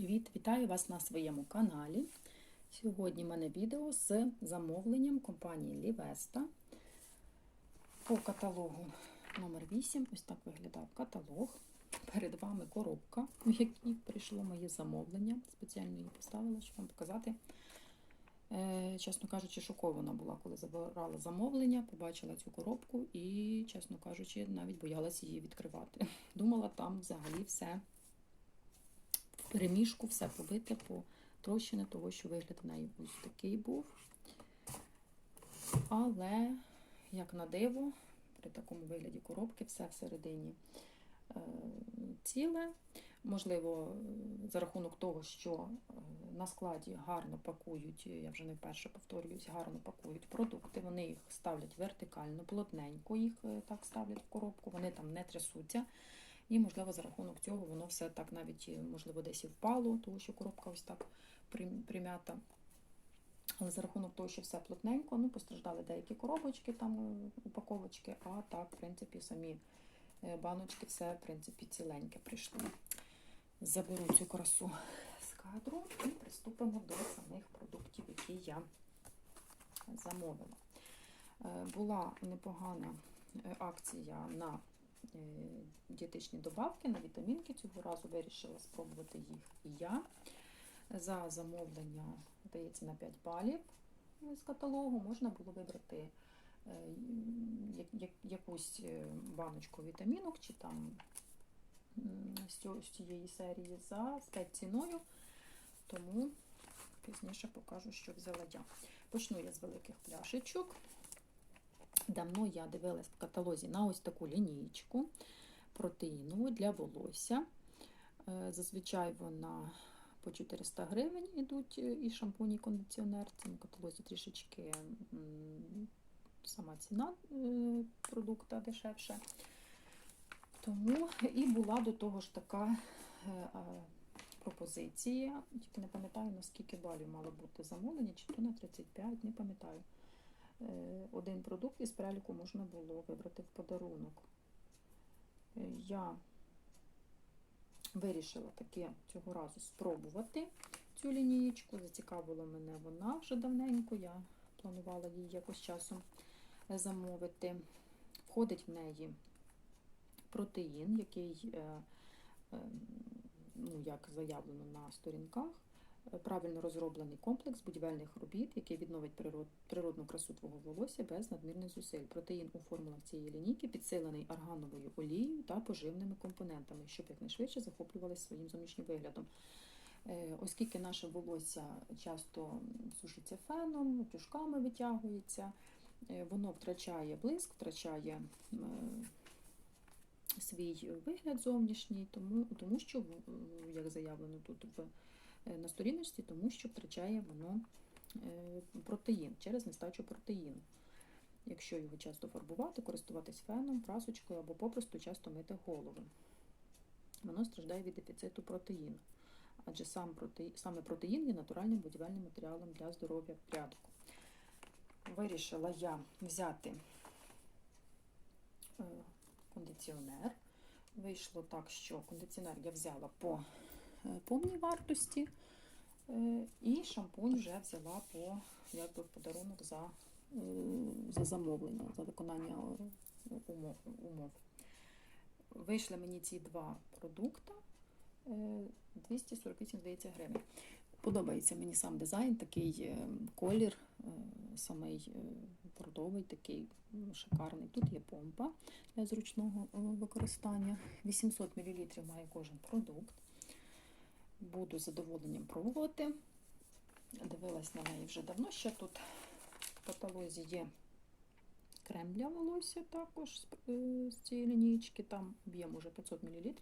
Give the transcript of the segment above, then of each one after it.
Привіт! Вітаю вас на своєму каналі. Сьогодні в мене відео з замовленням компанії Лівеста по каталогу номер 8 Ось так виглядав каталог. Перед вами коробка, в якій прийшло моє замовлення. Спеціально її поставила, щоб вам показати. Е, Чесно кажучи, шокована була, коли забирала замовлення, побачила цю коробку і, чесно кажучи, навіть боялася її відкривати. Думала, там взагалі все в переміжку, все побите, потрощене, того, що вигляд в неї ось такий був. Але, як на диво, при такому вигляді коробки, все всередині е, ціле. Можливо, за рахунок того, що е, на складі гарно пакують, я вже не вперше повторююсь, гарно пакують продукти, вони їх ставлять вертикально, плотненько їх е, так ставлять в коробку, вони там не трясуться. І, можливо, за рахунок цього воно все так навіть, е, можливо, десь і впало, тому що коробка ось так прим- прим'ята. Але за рахунок того, що все плотненько, ну, постраждали деякі коробочки, там е, упаковочки, а так, в принципі, самі е, баночки, все, в принципі, ціленьке прийшло. Заберу цю красу з кадру і приступимо до самих продуктів, які я замовила. Була непогана акція на дієтичні добавки, на вітамінки. Цього разу вирішила спробувати їх і я. За замовлення, здається, на 5 балів з каталогу можна було вибрати е, якусь е, баночку вітамінок чи там з цієї серії за спецціною. Тому пізніше покажу, що взяла я. Почну я з великих пляшечок. Давно я дивилась в каталозі на ось таку лінієчку протеїнову для волосся. Е, Зазвичай вона по 400 гривень ідуть е, і шампунь, і кондиціонер. В цьому каталозі трішечки сама ціна е, продукта дешевше. Тому і була до того ж така пропозиція. Тільки не пам'ятаю, наскільки балів мало бути замовлення, чи то на 35, не пам'ятаю. Е, Один продукт із переліку можна було вибрати в подарунок. Е, Я вирішила таки цього разу спробувати цю лінієчку. Зацікавила мене вона вже давненько. Я планувала її якось часом замовити. Входить в неї протеїн, який, е, е, ну, як заявлено на сторінках, е, правильно розроблений комплекс будівельних робіт, який відновить природ- природну красу твого волосся без надмірних зусиль. Протеїн у формулах цієї лінійки підсилений аргановою олією та поживними компонентами, щоб якнайшвидше захоплювалися своїм зовнішнім виглядом. Е, Оскільки наше волосся часто сушиться феном, тюшками витягується, е, воно втрачає блиск, втрачає свій вигляд зовнішній, тому, тому що, як заявлено тут в, на сторіночці, тому що втрачає воно е, протеїн через нестачу протеїну. Якщо його часто фарбувати, користуватись феном, прасочкою або попросту часто мити голову. Воно страждає від дефіциту протеїну. Адже сам протеїн, саме протеїн є натуральним будівельним матеріалом для здоров'я прядку. Вирішила я взяти е, кондиціонер. Вийшло так, що кондиціонер я взяла по е, повній вартості, е, і шампунь вже взяла по якби, подарунок за, е, за замовлення, за виконання е, умов. умов. Вийшли мені ці два продукти. е, 248, здається, гривень. Подобається мені сам дизайн, такий е, колір, е, самий е, бордовий, такий шикарний. Тут є помпа для зручного е, використання. 800 мл має кожен продукт. Буду задоволенням пробувати. Дивилась на неї вже давно. Ще тут в каталозі є крем для волосся також з, е, цієї лінійки. Там об'єм уже 500 мл.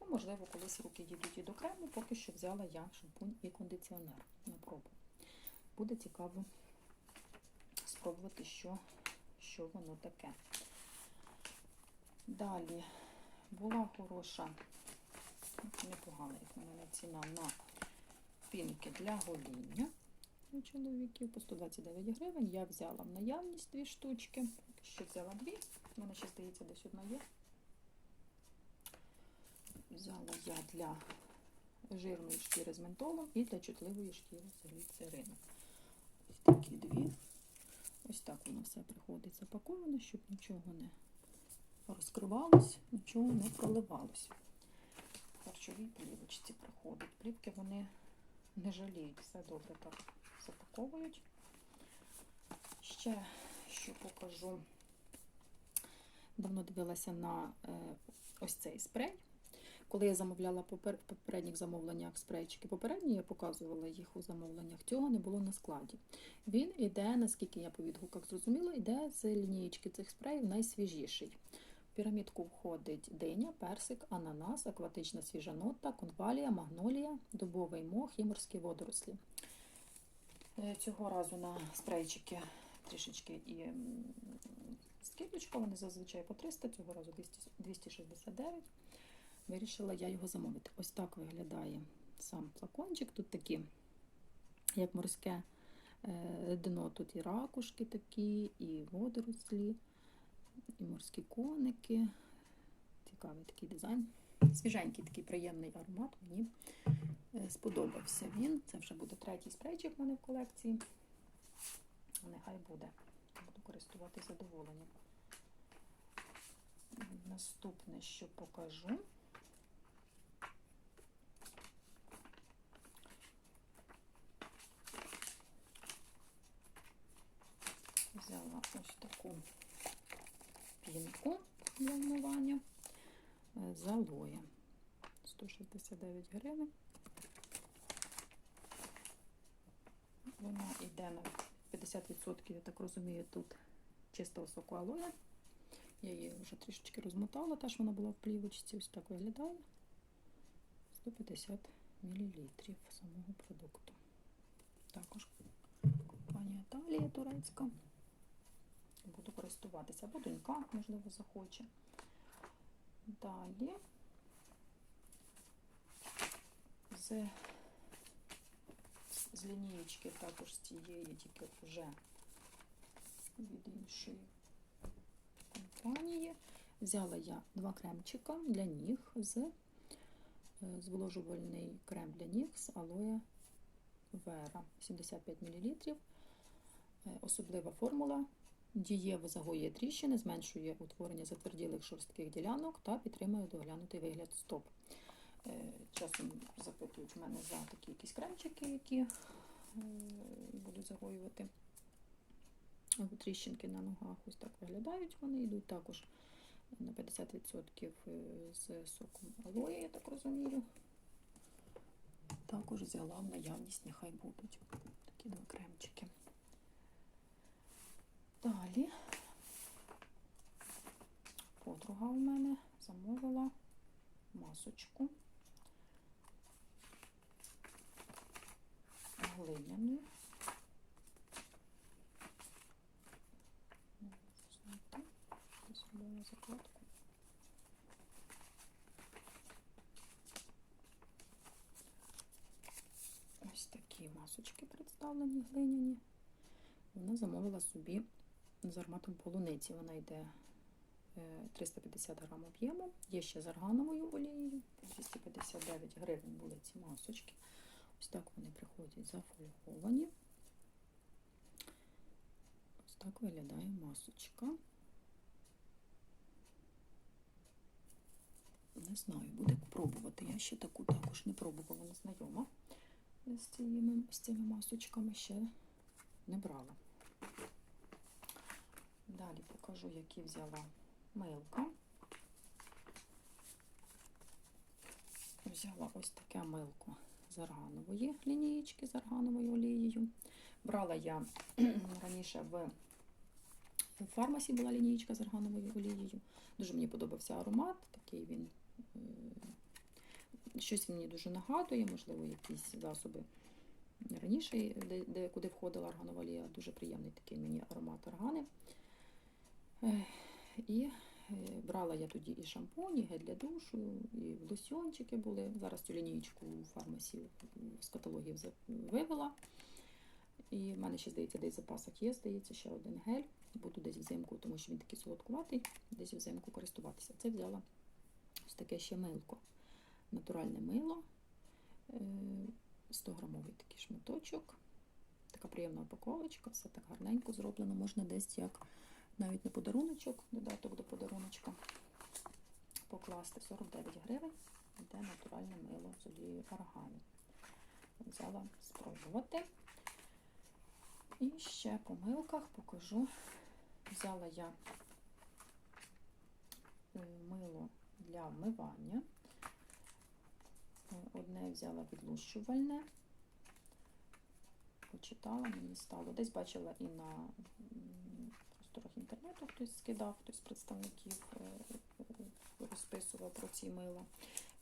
Ну, можливо, колись руки дійдуть і до крему, поки що взяла я шампунь і кондиціонер на пробу. Буде цікаво спробувати, що, що воно таке. Далі була хороша, непогана, як на мене, ціна на пінки для гоління у чоловіків по 129 гривень. Я взяла в наявність дві штучки, що взяла дві. У мене ще здається, десь одна є. Взяла я для жирної шкіри з ментолом і для чутливої шкіри з гліцерином. Ось такі дві. Ось так воно все приходить запаковане, щоб нічого не розкривалось, нічого не проливалось. Харчовій плівочці приходить. Плівки вони не жаліють, все добре так запаковують. Ще що покажу. Давно дивилася на е, ось цей спрей. Коли я замовляла в попередніх замовленнях спрейчики, попередні я показувала їх у замовленнях, цього не було на складі. Він іде, наскільки я по відгуках зрозуміла, йде з лінієчки цих спреїв найсвіжіший. Пірамідку входить диня, персик, ананас, акватична свіжа нота, конвалія, магнолія, дубовий мох і морські водорослі. Е, Цього разу на спрейчики трішечки і скидочка, вони зазвичай по 300, цього разу 269. Вирішила я його замовити. Ось так виглядає сам флакончик. Тут такі, як морське е, дно, тут і ракушки такі, і водорослі, і морські коники. Цікавий такий дизайн. Свіженький такий приємний аромат. Мені е, сподобався він. Це вже буде третій спрейчик в мене в колекції. Нехай буде. Буду користуватися задоволенням. Наступне, що покажу. Взяла ось таку пінку для вмивання е, з алоє. 169 гривень. Вона йде на 50%, я так розумію, тут чистого соку алоє. Я її вже трішечки розмотала, теж вона була в плівочці, ось так виглядає. 150 мл самого продукту. Також компанія Талія турецька. Буду користуватися, або донька, можливо, захоче. Далі з, з лінієчки, також з цієї, тільки вже від іншої компанії. Взяла я два кремчика для ніг з е, зволожувальний крем для ніг з алоє Вера 75 мл. Е, Особлива формула. Дієво загоює тріщини, зменшує утворення затверділих шорстких ділянок та підтримує доглянутий вигляд стоп. Е, Часом запитують в мене за такі якісь кремчики, які е, будуть загоювати тріщинки на ногах. Ось так виглядають. Вони йдуть також на 50% з соком алоє, я так розумію. Також взяла в наявність, нехай будуть такі два кремчики. Далі подруга в мене замовила масочку глиняну. Зробила закладку. Ось такі масочки представлені глиняні. Вона замовила собі з ароматом полуниці. Вона йде е, 350 грам об'єму. Є ще з аргановою олією. 259 гривень були ці масочки. Ось так вони приходять зафольговані. Ось так виглядає масочка. Не знаю, буде пробувати. Я ще таку також не пробувала, не знайома з цими, з цими масочками ще не брала. Далі покажу, які взяла милка. Взяла ось таке милко з арганової лінієчки, з аргановою олією. Брала я раніше в фармасі була лінієчка з аргановою олією. Дуже мені подобався аромат, такий він. Щось мені дуже нагадує, можливо, якісь засоби раніше, де, де куди входила арганова олія, дуже приємний такий мені аромат аргани. І брала я тоді і шампунь, і гель для душу, і лосьончики були. Зараз цю лінійку у фармасі з каталогів вивела. І в мене ще, здається, десь в запасах є, здається, ще один гель. Буду десь взимку, тому що він такий солодкуватий, десь взимку користуватися. Це взяла ось таке ще милко. Натуральне мило. 100 грамовий такий шматочок. Така приємна упаковочка, все так гарненько зроблено. Можна десь як навіть не подаруночок, додаток до подаруночка покласти 49 гривень. Йде натуральне мило з олією аргану. Взяла спробувати. І ще по милках покажу. Взяла я е, мило для вмивання. Одне взяла відлущувальне. Почитала, мені стало. Десь бачила і на просторах інтернету хтось скидав, хтось з представників е, розписував про ці мила.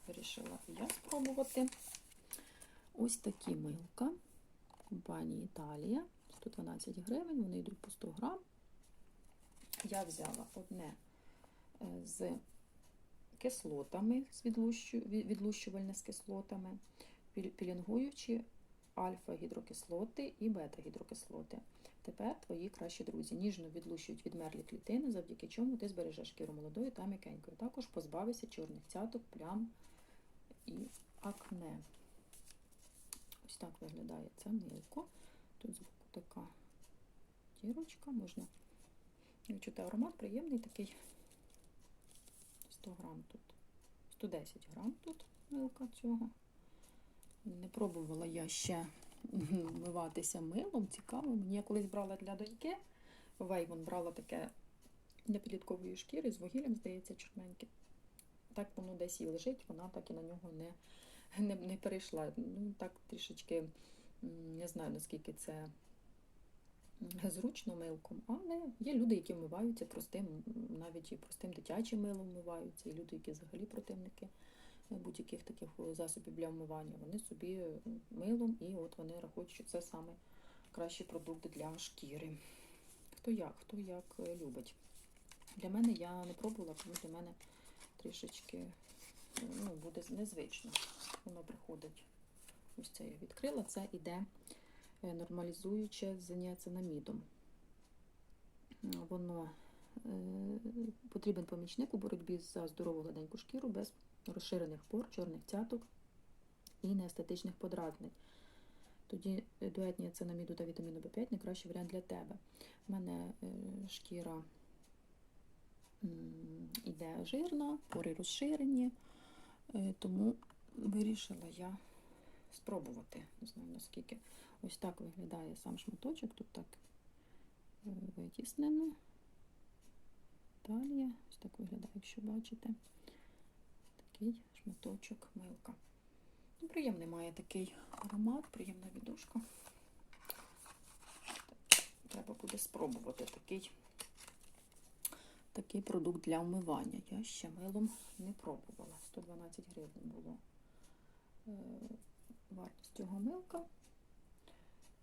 Вирішила я спробувати. Ось такі милка компанії Італія. 112 гривень, вони йдуть по 100 грам. Я взяла одне е, з кислотами, з відлущувальне з кислотами, пілінгуючі альфа-гідрокислоти і бета-гідрокислоти. Тепер твої кращі друзі ніжно відлущують відмерлі клітини, завдяки чому ти збережеш шкіру молодою та м'якенькою. Також позбавишся чорних цяток, плям і акне. Ось так виглядає це милко. Тут збоку така дірочка, можна відчути аромат, приємний такий 100 грам тут, 110 грам тут милка цього. Не пробувала я ще вмиватися милом, цікаво. Мені я колись брала для доньки. Вейвон брала таке для підліткової шкіри з вугіллям, здається, чорненьке. Так воно десь і лежить, вона так і на нього не, не, не перейшла. Ну, так трішечки не знаю, наскільки це зручно милком, але є люди, які вмиваються простим, навіть і простим дитячим милом вмиваються, і люди, які взагалі противники будь-яких таких е, засобів для вмивання. Вони собі е, милом і от вони рахують, що це саме кращий продукт для шкіри. Хто як, хто як е, любить. Для мене я не пробувала, тому для мене трішечки ну, буде незвично. Воно приходить. Ось це я відкрила. Це іде нормалізуюче з ніацинамідом. Воно потрібен помічник у боротьбі за здорову гладеньку шкіру без розширених пор, чорних цяток і неестетичних подразнень. Тоді е, дует та вітаміну В5 найкращий варіант для тебе. У мене е, шкіра м, іде жирна, пори розширені, е, тому вирішила я спробувати. Не знаю наскільки. Ось так виглядає сам шматочок. Тут так витіснено. Талія. Ось так виглядає, якщо бачите. Такий шматочок милка. Ну, приємний має такий аромат, приємна віддушка. Треба буде спробувати такий, такий продукт для вмивання. Я ще милом не пробувала. 112 гривень було е, вартість цього милка.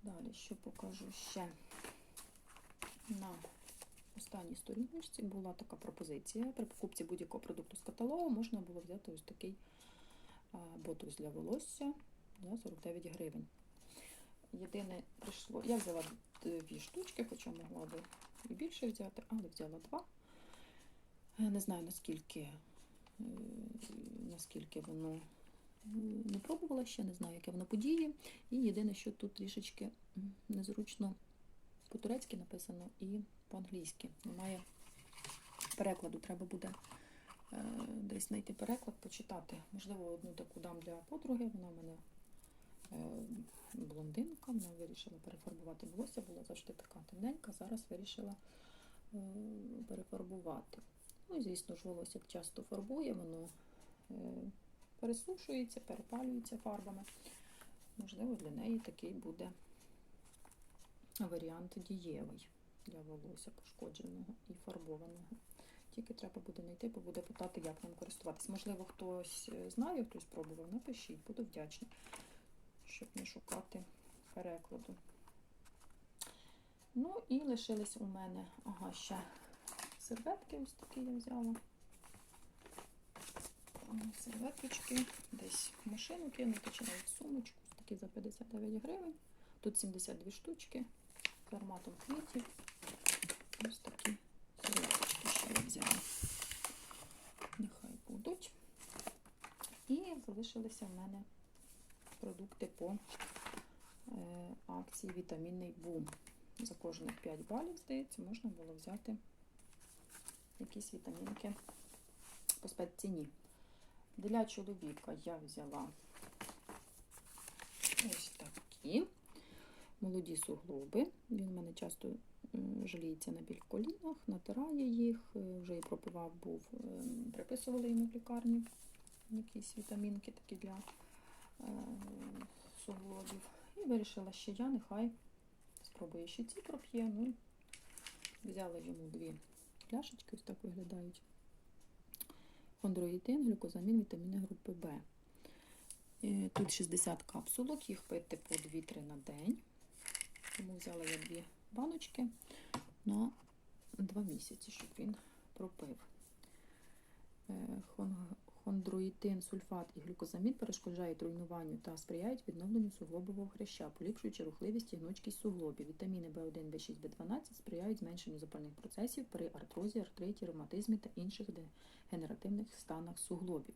Далі, що покажу ще на останній сторіночці була така пропозиція. При покупці будь-якого продукту з каталогу можна було взяти ось такий а, ботокс для волосся за 49 гривень. Єдине прийшло, я взяла дві штучки, хоча могла би і більше взяти, але взяла два. Е, Не знаю наскільки, е, наскільки воно е, не пробувала ще, не знаю, яке воно подіє. І єдине, що тут трішечки незручно по-турецьки написано і по-англійськи. Немає перекладу, треба буде е, десь знайти переклад, почитати. Можливо, одну таку дам для подруги. Вона в мене е, блондинка, вона вирішила перефарбувати волосся, була завжди така темненька, зараз вирішила е, перефарбувати. Ну звісно ж, волосся часто фарбує, воно е, пересушується, перепалюється фарбами. Можливо, для неї такий буде варіант дієвий для волосся пошкодженого і фарбованого. Тільки треба буде знайти, бо буде питати, як ним користуватись. Можливо, хтось е, знає, хтось пробував, напишіть, буду вдячна, щоб не шукати перекладу. Ну і лишились у мене, ага, ще серветки ось такі я взяла. Серветочки десь в машину кинути чи навіть сумочку. Такі за 59 гривень. Тут 72 штучки з ароматом квітів. Ось такі серветочки ще я взяла. Нехай будуть. І залишилися в мене продукти по е, акції Вітамінний бум. За кожних 5 балів, здається, можна було взяти якісь вітамінки по спецціні. Для чоловіка я взяла ось такі молоді суглоби. Він в мене часто жаліється на біль в колінах, натирає їх, е, вже і пропивав був, е, приписували йому в лікарні якісь вітамінки такі для е, суглобів. І вирішила, що я нехай спробую ще ці проп'є. Ну, взяла йому дві пляшечки, ось так виглядають. Хондроїтин, глюкозамін, вітаміни групи Б. Е, Тут 60 капсулок, їх пити по 2-3 на день. Тому взяла я дві баночки на 2 місяці, щоб він пропив. Е, Хондроїтин, сульфат і глюкозамід перешкоджають руйнуванню та сприяють відновленню суглобового хряща, поліпшуючи рухливість і гнучкість суглобів. Вітаміни В1, В6, В12 сприяють зменшенню запальних процесів при артрозі, артриті, ревматизмі та інших дегенеративних станах суглобів.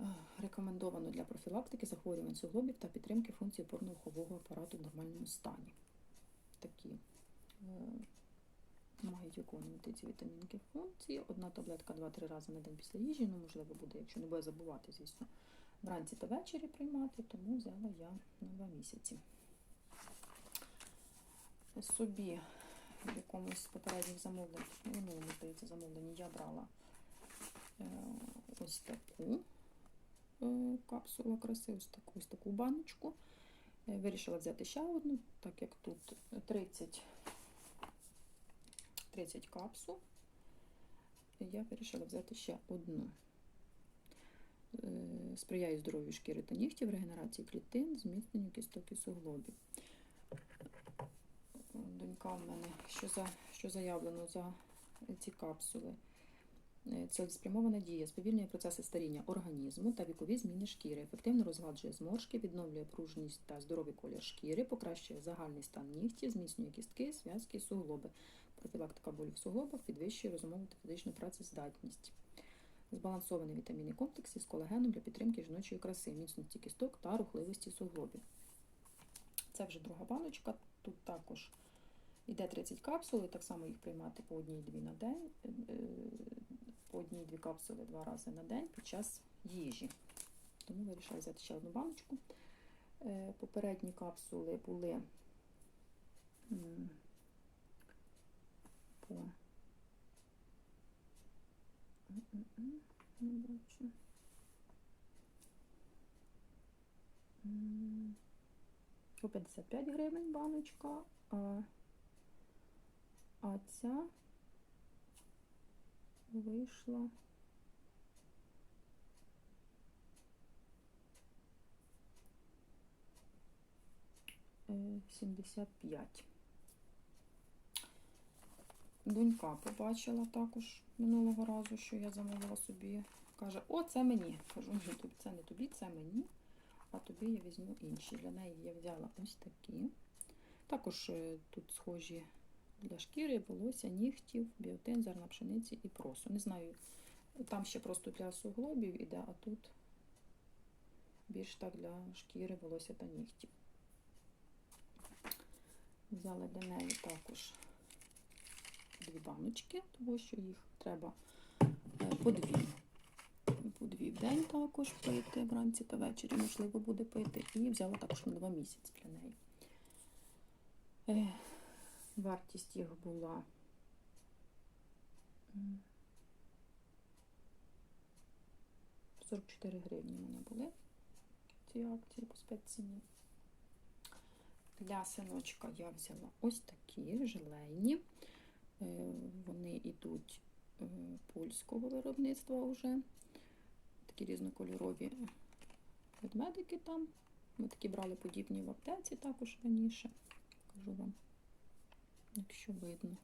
Е, Рекомендовано для профілактики захворювань суглобів та підтримки функції опорно-рухового апарату в нормальному стані. Такі е, мають виконувати ці вітамінки функції. Одна таблетка 2-3 рази на день після їжі. Ну, можливо, буде, якщо не буде забувати, звісно, вранці та ввечері приймати, тому взяла я на 2 місяці. Собі в якомусь з попередніх замовлень, ну, здається, замовленні я брала е, ось таку е, капсулу краси, ось таку, ось таку баночку. Е, Вирішила взяти ще одну, так як тут 30 30 капсул. Я вирішила взяти ще одну. Е, Сприяє здоров'ю шкіри та нігтів, регенерації клітин, зміцненню кісток і суглобів. Донька в мене, що, за, що заявлено за ці капсули. Е, Цілеспрямована дія сповільнює процеси старіння організму та вікові зміни шкіри, ефективно розгладжує зморшки, відновлює пружність та здоровий колір шкіри, покращує загальний стан нігтів, зміцнює кістки, зв'язки суглоби. Профілактика болю в суглобах підвищує розумову та фізичну працездатність. Збалансований вітамінний комплекс із колагеном для підтримки жіночої краси, міцності кісток та рухливості суглобів. Це вже друга баночка. Тут також йде 30 капсул, і так само їх приймати по одній-дві на день, е, е, по одній-дві капсули два рази на день під час їжі. Тому вирішила взяти ще одну баночку. Е, Попередні капсули були по не бачу. По 55 гривень баночка, а, а ця вийшла е, 75. Донька побачила також минулого разу, що я замовила собі. Каже, о, це мені. Кажу, це не тобі, це мені, а тобі я візьму інші. Для неї я взяла ось такі. Також е, тут схожі для шкіри, волосся, нігтів, біотин, зерна пшениці і просу. Не знаю, там ще просто для суглобів іде, а тут більш так для шкіри, волосся та нігтів. Взяла для неї також дві баночки, тому що їх треба е, по дві. По дві в день також пити, вранці та ввечері, можливо, буде пити. І взяла також на два місяці для неї. Вартість їх була м, 44 гривні в мене були ці акції по спецціні. Для синочка я взяла ось такі желейні. Е, Вони йдуть е, польського виробництва вже. Такі різнокольорові ведмедики там. Ми такі брали подібні в аптеці також раніше. Кажу вам, якщо видно.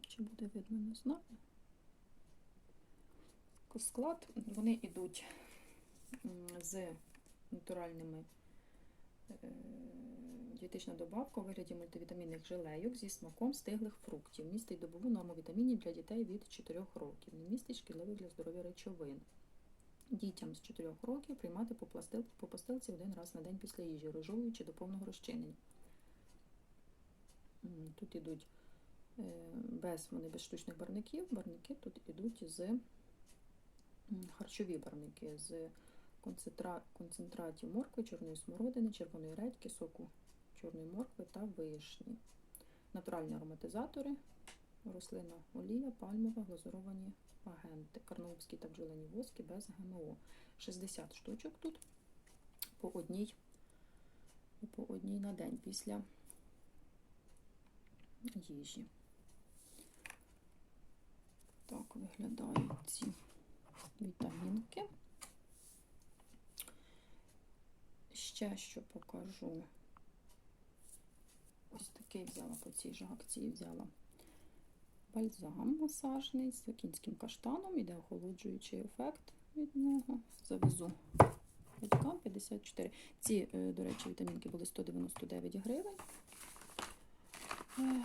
Чи буде видно, не знаю. Склад, вони йдуть з натуральними Е, Дієтична добавка у вигляді мультивітамінних желейок зі смаком стиглих фруктів. Містить добову норму вітамінів для дітей від 4 років. Не містить шкідливих для здоров'я речовин. Дітям з 4 років приймати по, пластил, по постилці один раз на день після їжі, розжовуючи до повного розчинення. Тут ідуть е, без, вони без штучних барників. Барники тут ідуть з харчові барники з концентра... концентратів моркви, чорної смородини, червоної редьки, соку чорної моркви та вишні. Натуральні ароматизатори, рослинна олія, пальмова, глазуровані агенти, карнаубські та бджолині воски без ГМО. 60 штучок тут по одній, по одній на день після їжі. Так виглядають ці вітамінки. Ще що покажу. Ось такий взяла по цій же акції взяла бальзам масажний з кінським каштаном, іде охолоджуючий ефект від нього. Завезу батькам 54. Ці, е, до речі, вітамінки були 199 гривень. Е,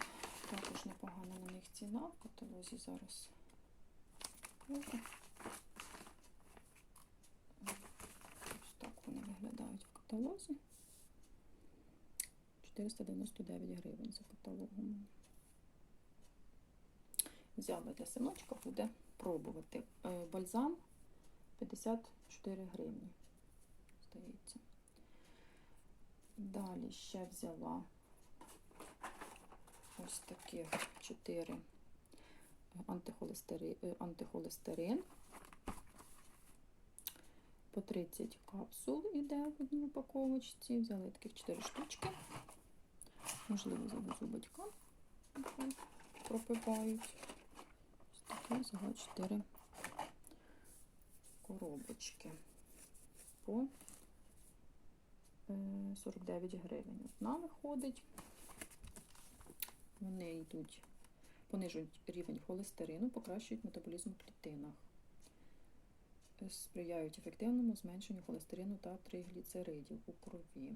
Також непогана на них ціна в каталозі зараз. Ось так вони виглядають в каталозі. 499 гривень за каталогом. Взяла для синочка, буде пробувати. Е, Бальзам 54 гривні, здається. Далі ще взяла ось таких 4 антихолестери, е, антихолестерин. По 30 капсул іде в одній упаковочці. Взяли таких 4 штучки. Можливо, завезу батькам. Пропивають. Взяла 4 коробочки по е, 49 гривень. Одна виходить. Вони йдуть, понижують рівень холестерину, покращують метаболізм в клітинах сприяють ефективному зменшенню холестерину та тригліцеридів у крові.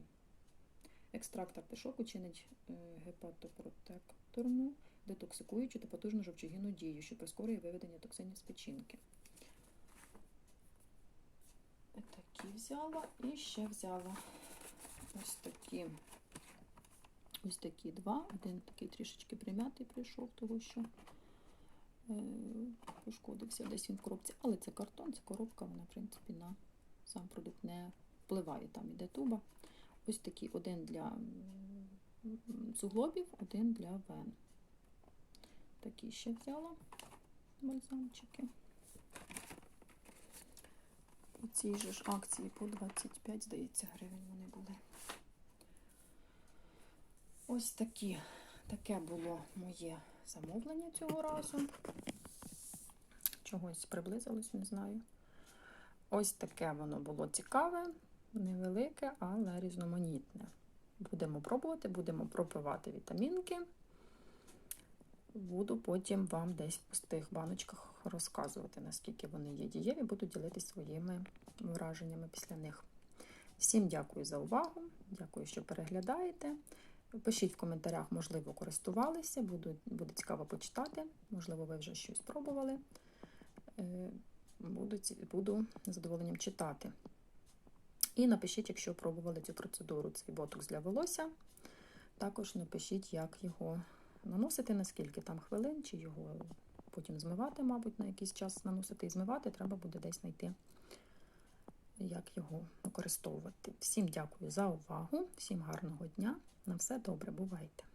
Екстракт артишоку чинить е, гепатопротекторну, детоксикуючу та потужну жовчогінну дію, що прискорює виведення токсинів з печінки. Такі взяла і ще взяла ось такі. Ось такі два. Один такий трішечки прим'ятий прийшов, того що е, пошкодився десь він в коробці. Але це картон, це коробка, вона, в принципі, на сам продукт не впливає. Там іде туба. Ось такий один для суглобів, один для вен. Такі ще взяла бальзамчики. У цій же ж акції по 25, здається, гривень вони були. Ось такі, таке було моє замовлення цього разу. Чогось приблизилось, не знаю. Ось таке воно було цікаве, невелике, але різноманітне. Будемо пробувати, будемо пропивати вітамінки. Буду потім вам десь в пустих баночках розказувати, наскільки вони є дієві, буду ділитися своїми враженнями після них. Всім дякую за увагу, дякую, що переглядаєте. Пишіть в коментарях, можливо, користувалися, буду, буде цікаво почитати, можливо, ви вже щось пробували. Е, Буду, буду з задоволенням читати. І напишіть, якщо пробували цю процедуру, цей ботокс для волосся. Також напишіть, як його наносити, наскільки там хвилин, чи його потім змивати, мабуть, на якийсь час наносити і змивати, треба буде десь знайти, як його використовувати. Всім дякую за увагу, всім гарного дня. На все добре, бувайте!